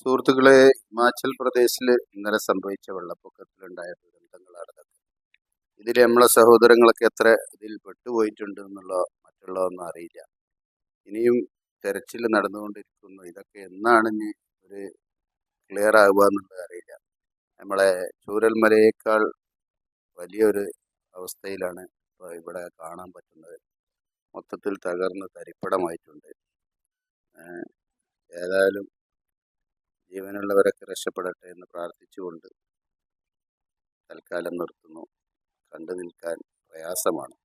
സുഹൃത്തുക്കളെ ഹിമാചൽ പ്രദേശിൽ ഇന്നലെ സംഭവിച്ച വെള്ളപ്പൊക്കത്തിലുണ്ടായ ദുരന്തങ്ങളാണ് ഇതൊക്കെ. ഇതിൽ നമ്മളെ സഹോദരങ്ങളൊക്കെ എത്ര ഇതിൽ പെട്ടുപോയിട്ടുണ്ട് എന്നുള്ള മറ്റുള്ളതൊന്നും അറിയില്ല. ഇനിയും തെരച്ചിൽ നടന്നുകൊണ്ടിരിക്കുന്നു. ഇതൊക്കെ എന്നാണ് ഇനി ഒരു ക്ലിയർ ആകുക എന്നുള്ളത് അറിയില്ല. നമ്മളെ ചൂരൽമലയേക്കാൾ വലിയൊരു അവസ്ഥയിലാണ് ഇപ്പോൾ ഇവിടെ കാണാൻ പറ്റുന്നത്. മൊത്തത്തിൽ തകർന്ന് തരിപ്പടമായിട്ടുണ്ട്. ഏതായാലും ജീവനുള്ളവരൊക്കെ രക്ഷപ്പെടട്ടെ എന്ന് പ്രാർത്ഥിച്ചുകൊണ്ട് തൽക്കാലം നിർത്തുന്നു. കണ്ടു നിൽക്കാൻ പ്രയാസമാണ്.